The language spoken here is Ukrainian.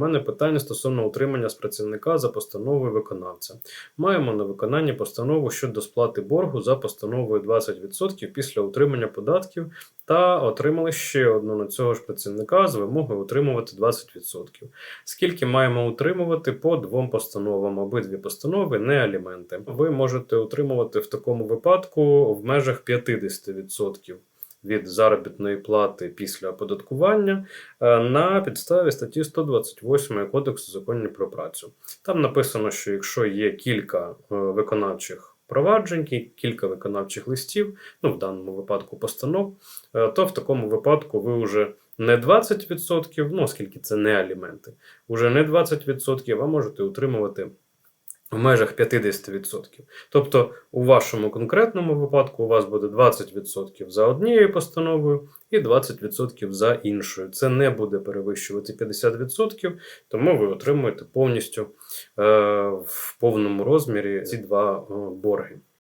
мене питання стосовно утримання з працівника за постановою виконавця. Маємо на виконанні постанову щодо сплати боргу за постановою 20% після утримання податків та отримали ще одну на цього ж працівника з вимогою утримувати 20%. Скільки маємо утримувати по двом постановам? Обидві постанови не аліменти. Ви можете утримувати в такому випадку в межах 50% від заробітної плати після оподаткування е, на підставі статті 128 Кодексу законів про працю. Там написано, що якщо є кілька е, виконавчих проваджень, кі- кілька виконавчих листів, ну в даному випадку постанов, е, то в такому випадку ви вже не 20%, ну оскільки це не аліменти, уже не 20%, а можете утримувати в межах 50%. Тобто, у вашому конкретному випадку у вас буде 20% за однією постановою і 20% за іншою. Це не буде перевищувати 50%, тому ви отримуєте повністю е, в повному розмірі ці два е, борги.